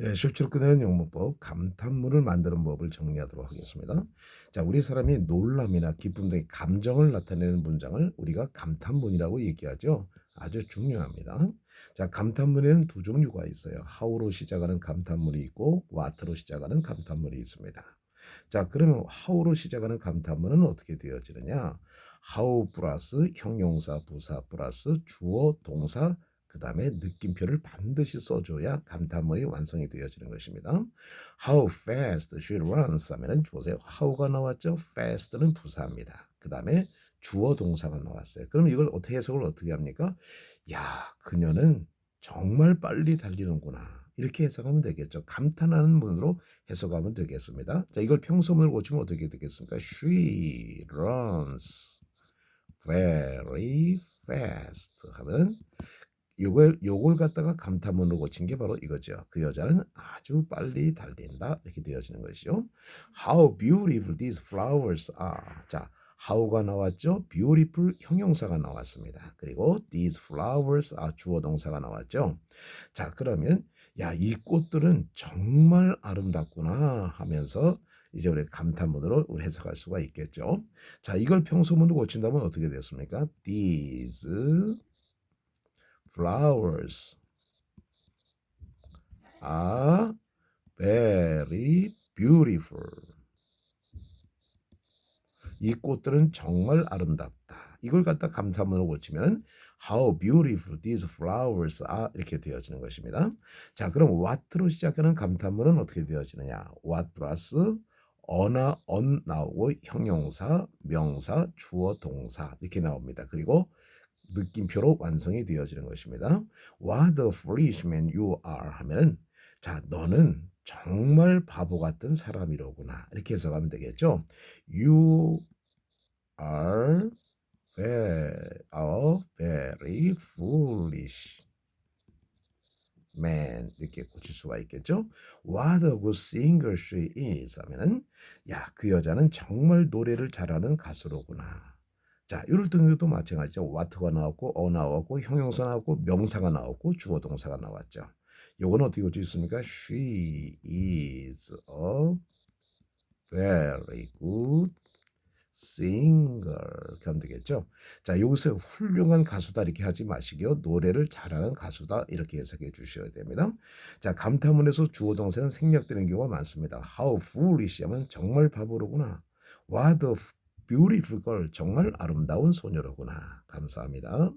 예, 실제로 끝내는 영문법 감탄문을 만드는 법을 정리하도록 하겠습니다. 자, 우리 사람이 놀람이나 기쁨 등의 감정을 나타내는 문장을 우리가 감탄문이라고 얘기하죠. 아주 중요합니다. 자, 감탄문에는 두 종류가 있어요. how로 시작하는 감탄문이 있고 what로 시작하는 감탄문이 있습니다. 자, 그러면 how로 시작하는 감탄문은 어떻게 되어지느냐? how 플러스 형용사 부사 플러스 주어 동사 그 다음에 느낌표를 반드시 써줘야 감탄문이 완성이 되어지는 것입니다. How fast she runs 하면은 보세요. how가 나왔죠. fast는 부사입니다. 그 다음에 주어 동사가 나왔어요. 그럼 이걸 어떻게 해석을 어떻게 합니까? 야, 그녀는 정말 빨리 달리는구나. 이렇게 해석하면 되겠죠. 감탄하는 문으로 해석하면 되겠습니다. 자, 이걸 평소문을 고치면 어떻게 되겠습니까? She runs very fast 하면 요걸 요걸 갖다가 감탄문으로 고친 게 바로 이거죠. 그 여자는 아주 빨리 달린다 이렇게 되어지는 것이죠. How beautiful these flowers are. 자, how가 나왔죠. beautiful 형용사가 나왔습니다. 그리고 these flowers are 주어 동사가 나왔죠. 자, 그러면 야, 이 꽃들은 정말 아름답구나 하면서 이제 우리 감탄문으로 우리 해석할 수가 있겠죠. 자, 이걸 평소문으로 고친다면 어떻게 됐습니까? These flowers are very beautiful. 이 꽃들은 정말 아름답다. 이걸 갖다 감탄문으로 고치면 How beautiful these flowers are 이렇게 되어지는 것입니다. 자, 그럼 what로 시작하는 감탄문은 어떻게 되어지느냐? what 플러스 어나 on 나오고 형용사, 명사, 주어, 동사 이렇게 나옵니다. 그리고 느낌표로 완성이 되어지는 것입니다. What a foolish man you are 하면은 자 너는 정말 바보 같은 사람이로구나 이렇게 해석하면 되겠죠. You are a very foolish man 이렇게 고칠 수가 있겠죠. What a good singer she is 하면은 야 그 여자는 정말 노래를 잘하는 가수로구나. 자, 이럴 경우도 마찬가지죠. what가 나왔고 어 나왔고 형용사 나왔고 명사가 나왔고 주어 동사가 나왔죠. 요건 어떻게 수 있습니까? She is a very good singer 하면 되겠죠. 자, 여기서 훌륭한 가수다 이렇게 하지 마시고요. 노래를 잘하는 가수다 이렇게 해석해 주셔야 됩니다. 자, 감탄문에서 주어 동사는 생략되는 경우가 많습니다. How foolish 하면 정말 바보로구나. What a beautiful girl 정말 아름다운 소녀로구나. 감사합니다.